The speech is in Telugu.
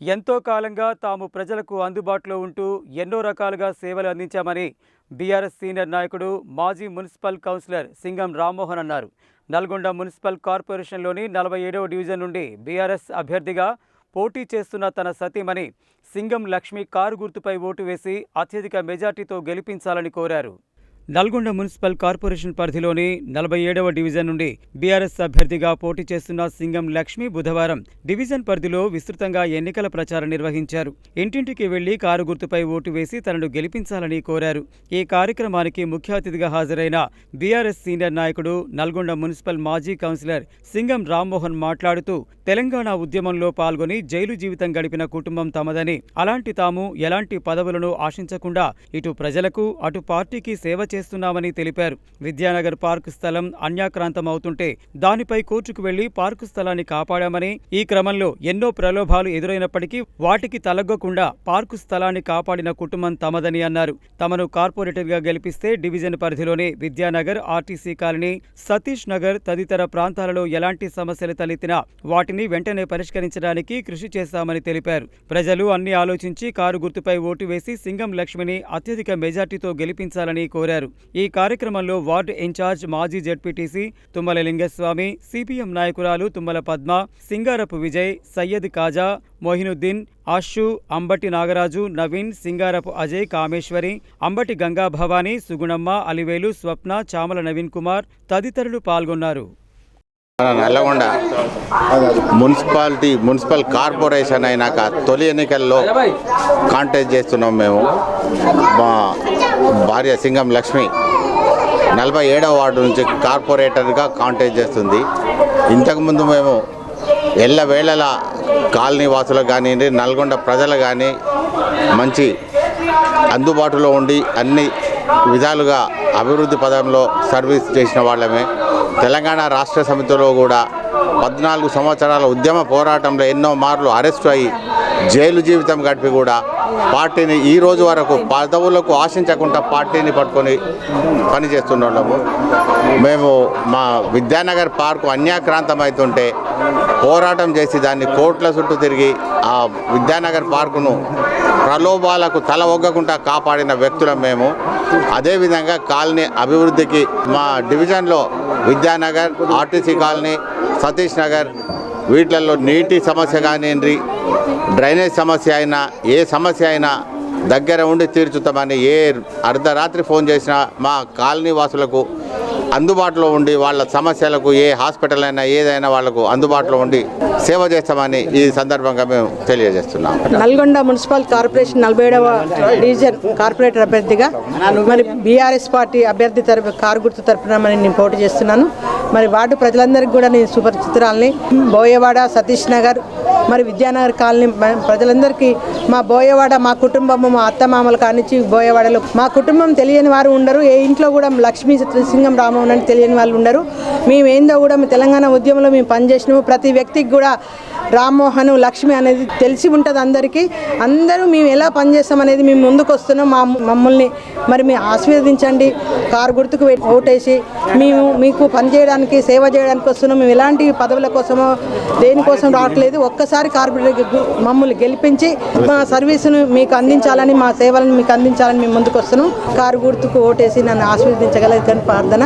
ఎంతో కాలంగా తాము ప్రజలకు అందుబాటులో ఉంటూ ఎన్నో రకాలుగా సేవలు అందించామని బీఆర్ఎస్ సీనియర్ నాయకుడు మాజీ మున్సిపల్ కౌన్సిలర్ సింగం రామ్మోహన్ అన్నారు. నల్గొండ మున్సిపల్ కార్పొరేషన్లోని నలభై ఏడవ డివిజన్ నుండి బీఆర్ఎస్ అభ్యర్థిగా పోటీ చేస్తున్న తన సతీమణి సింగం లక్ష్మి కారు గుర్తుపై ఓటు వేసి అత్యధిక మెజార్టీతో గెలిపించాలని కోరారు. నల్గొండ మున్సిపల్ కార్పొరేషన్ పరిధిలోని నలభై ఏడవ డివిజన్ నుండి బీఆర్ఎస్ అభ్యర్థిగా పోటీ చేస్తున్న సింగం లక్ష్మి బుధవారం డివిజన్ పరిధిలో విస్తృతంగా ఎన్నికల ప్రచారం నిర్వహించారు. ఇంటింటికి వెళ్ళి కారు గుర్తుపై ఓటు వేసి తనను గెలిపించాలని కోరారు. ఈ కార్యక్రమానికి ముఖ్య అతిథిగా హాజరైన బీఆర్ఎస్ సీనియర్ నాయకుడు నల్గొండ మున్సిపల్ మాజీ కౌన్సిలర్ సింగం రామ్మోహన్ మాట్లాడుతూ తెలంగాణ ఉద్యమంలో పాల్గొని జైలు జీవితం గడిపిన కుటుంబం తమదని అలాంటి తాము ఎలాంటి పదవులను ఆశించకుండా ఇటు ప్రజలకు అటు పార్టీకి సేవ చేస్తున్నామని తెలిపారు. విద్యానగర్ పార్కు స్థలం అన్యాక్రాంతం అవుతుంటే దానిపై కోర్టుకు వెళ్ళి పార్కు స్థలాన్ని కాపాడామని ఈ క్రమంలో ఎన్నో ప్రలోభాలు ఎదురైనప్పటికీ వాటికి తలగ్గకుండా పార్కు స్థలాన్ని కాపాడిన కుటుంబం తమదని అన్నారు. తమను కార్పొరేటర్గా గెలిపిస్తే డివిజన్ పరిధిలోని విద్యానగర్ ఆర్టీసీ కాలనీ సతీష్ నగర్ తదితర ప్రాంతాలలో ఎలాంటి సమస్యలు తలెత్తినా వాటిని వెంటనే పరిష్కరించడానికి కృషి చేస్తామని తెలిపారు. ప్రజలు అన్ని ఆలోచించి కారు గుర్తుపై ఓటు వేసి సింగం లక్ష్మిని అత్యధిక మెజార్టీతో గెలిపించాలని కోరారు. ఈ కార్యక్రమంలో వార్డు ఇన్ఛార్జ్ మాజీ జడ్పీటీసీ తుమ్మల లింగస్వామి సిపిఎం నాయకురాలు తుమ్మల పద్మ సింగారపు విజయ్ సయ్యద్ కాజా మొహినుద్దీన్ ఆషు అంబటి నాగరాజు నవీన్ సింగారపు అజయ్ కామేశ్వరి అంబటి గంగా భవానీ సుగుణమ్మ అలివేలు స్వప్న చామల నవీన్ కుమార్ తదితరులు పాల్గొన్నారు. నల్లగొండ మున్సిపాలిటీ మున్సిపల్ కార్పొరేషన్ అయినాక తొలి ఎన్నికల్లో కాంటెస్ట్ చేస్తున్నాం మేము. మా భార్య సింగం లక్ష్మి నలభై ఏడవ వార్డు నుంచి కార్పొరేటర్గా కాంటాక్ట్ చేస్తుంది. ఇంతకుముందు మేము ఎల్లవేళలా కాలనీ వాసులకు కానివ్వండి నల్గొండ ప్రజలు కానీ మంచి అందుబాటులో ఉండి అన్ని విధాలుగా అభివృద్ధి పదంలో సర్వీస్ చేసిన వాళ్ళమే. తెలంగాణ రాష్ట్ర సమితిలో కూడా పద్నాలుగు సంవత్సరాల ఉద్యమ పోరాటంలో ఎన్నో మార్లు అరెస్టు అయ్యి జైలు జీవితం గడిపి కూడా పార్టీని ఈ రోజు వరకు పదవులకు ఆశించకుండా పార్టీని పట్టుకొని పనిచేస్తున్నాము మేము మా విద్యానగర్ పార్కు అన్యాక్రాంతం అవుతుంటే పోరాటం చేసి దాన్ని కోట్ల చుట్టూ తిరిగి ఆ విద్యానగర్ పార్కును ప్రలోభాలకు తల ఒగ్గకుండా కాపాడిన వ్యక్తులం మేము. అదేవిధంగా కాలనీ అభివృద్ధికి మా డివిజన్లో విద్యానగర్ ఆర్టీసీ కాలనీ సతీష్ నగర్ వీటిలలో నీటి సమస్య కానివ్వండి డ్రైనేజ్ సమస్య అయినా ఏ సమస్య అయినా దగ్గర ఉండి తీర్చుతామని ఏ అర్ధరాత్రి ఫోన్ చేసినా మా కాలనీ వాసులకు అందుబాటులో ఉండి వాళ్ళ సమస్యలకు ఏ హాస్పిటల్ అయినా ఏదైనా వాళ్ళకు అందుబాటులో ఉండి సేవ చేస్తామని ఈ సందర్భంగా మేము తెలియజేస్తున్నాం. నల్గొండ మున్సిపల్ కార్పొరేషన్ నలభై ఏడవ డివిజన్ కార్పొరేటర్ అభ్యర్థిగా మరి బీఆర్ఎస్ పార్టీ అభ్యర్థి తరపు కారు గుర్తు తరపున మరి నేను పోటీ చేస్తున్నాను. మరి వార్డు ప్రజలందరికీ కూడా నేను సుపరిచితురాలని బోయవాడ సతీష్ నగర్ మరి విద్యానగర్ కాలనీ ప్రజలందరికీ మా బోయవాడ మా కుటుంబము మా అత్తమామల కానించి బోయవాడలో మా కుటుంబం తెలియని వారు ఉండరు. ఏ ఇంట్లో కూడా లక్ష్మీ సింగం రామోహన్ అని తెలియని వాళ్ళు ఉండరు. మేము ఏందో కూడా మీ తెలంగాణ ఉద్యమంలో మేము పనిచేసినాము. ప్రతి వ్యక్తికి కూడా రామ్మోహన్ లక్ష్మి అనేది తెలిసి ఉంటుంది అందరికీ. అందరూ మేము ఎలా పనిచేస్తాం అనేది మేము ముందుకు వస్తున్నాం. మా మమ్మల్ని మరి మీ ఆశీర్వదించండి. కారు గుర్తుకు ఓటేసి మేము మీకు పనిచేయడానికి సేవ చేయడానికి వస్తున్నాం. మేము ఎలాంటి పదవుల కోసమో దేనికోసం రావట్లేదు. ఒక్కసారి కార్పొరేట్ మమ్మల్ని గెలిపించి మా సర్వీసును మీకు అందించాలని మా సేవలను మీకు అందించాలని మేము ముందుకు వస్తున్నాం. కారు గుర్తుకు ఓటేసి నన్ను ఆశీర్వదించగలదని ప్రార్థన.